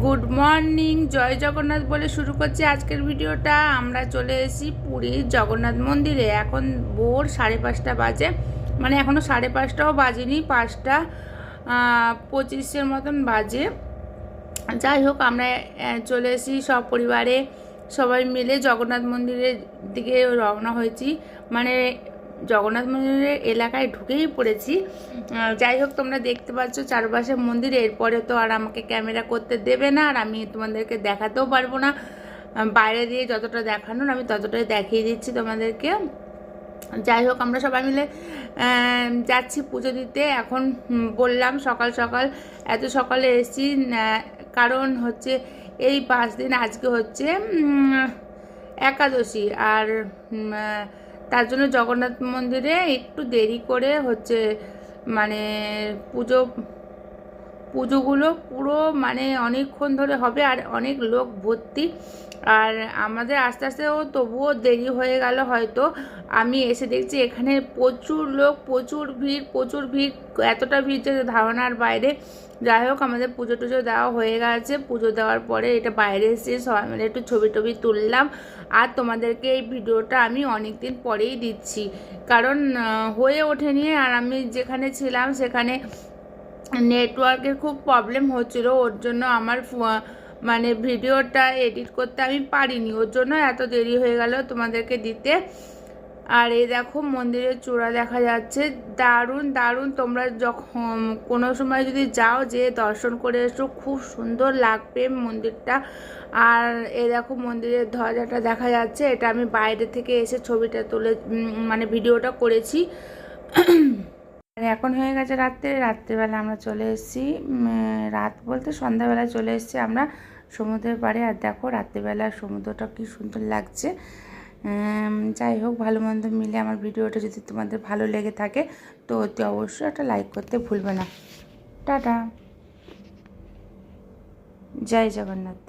Good morning, জয় জগন্নাথ বলে শুরু করছি আজকের ভিডিওটা। আমরা চলে এসেছি পুরীর জগন্নাথ মন্দিরে। এখন ভোর সাড়ে পাঁচটা বাজে। মানে এখনও সাড়ে পাঁচটাও বাজেনি, পাঁচটা পঁচিশের মতন বাজে। যাই হোক, আমরা চলে এসেছি সব পরিবারে সবাই মিলে জগন্নাথ মন্দিরের দিকে রওনা হয়েছি। মানে জগন্নাথ মন্দিরের এলাকায় ঢুকেই পড়েছি। যাই হোক, তোমরা দেখতে পাচ্ছ চারপাশে মন্দির। এরপরে তো আর আমাকে ক্যামেরা করতে দেবে না, আর আমি তোমাদেরকে দেখাতেও পারব না। বাইরে দিয়ে যতটা দেখানোর আমি ততটাই দেখিয়ে দিচ্ছি তোমাদেরকে। যাই হোক, আমরা সবাই মিলে যাচ্ছি পুজো দিতে। এখন বললাম সকাল সকাল, এত সকালে এসেছি কারণ হচ্ছে এই পাঁচ দিন, আজকে হচ্ছে একাদশী। আর তার জন্য জগন্নাথ মন্দিরে একটু দেরি করে হচ্ছে মানে পুজো পুজোগুলো পুরো মানে অনেকক্ষণ ধরে হবে আর অনেক লোক ভর্তি। আর আমাদের আস্তে আস্তেও তবুও দেরি হয়ে গেল হয়তো। আমি এসে দেখছি এখানে প্রচুর লোক, প্রচুর ভিড় প্রচুর ভিড়, এতটা ভিড় যে ধারণার বাইরে। যাই হোক, আমাদের পুজো টুজো দেওয়া হয়ে গেছে। পুজো দেওয়ার পরে এটা বাইরে এসে সবাই মিলে একটু ছবি টবি তুললাম। আর তোমাদেরকে এই ভিডিওটা আমি অনেক দিন পরেই দিচ্ছি। কারণ হয়ে ওঠেনি আর আমি যেখানে ছিলাম সেখানে নেটওয়ার্কের খুব প্রবলেম হচ্ছিল, ওর জন্য আমার মানে ভিডিওটা এডিট করতে আমি পারিনি। ওর জন্য এত দেরি হয়ে গেল তোমাদেরকে দিতে। আর এই দেখো মন্দিরের চূড়া দেখা যাচ্ছে। দারুণ দারুণ। তোমরা যখন কোনো সময় যদি যাও যে দর্শন করে এসো, খুব সুন্দর লাগবে মন্দিরটা। আর এই দেখো মন্দিরের ধ্বজাটা দেখা যাচ্ছে। এটা আমি বাইরে থেকে এসে ছবিটা তুলে মানে ভিডিওটা করেছি। আর এখন হয়ে গেছে রাত্রে, রাত্রেবেলা আমরা চলে এসেছি রাত বলতে সন্ধ্যাবেলা চলে এসেছি আমরা সমুদ্রের পাড়ে। আর দেখো রাত্রেবেলা সমুদ্রটা কি সুন্দর লাগছে। যাই হোক, ভালো মন্দ মিলে আমার ভিডিওটা যদি তোমাদের ভালো লেগে থাকে, তো অতি অবশ্যই একটা লাইক করতে ভুলবে না। টাটা। জয় জগন্নাথ।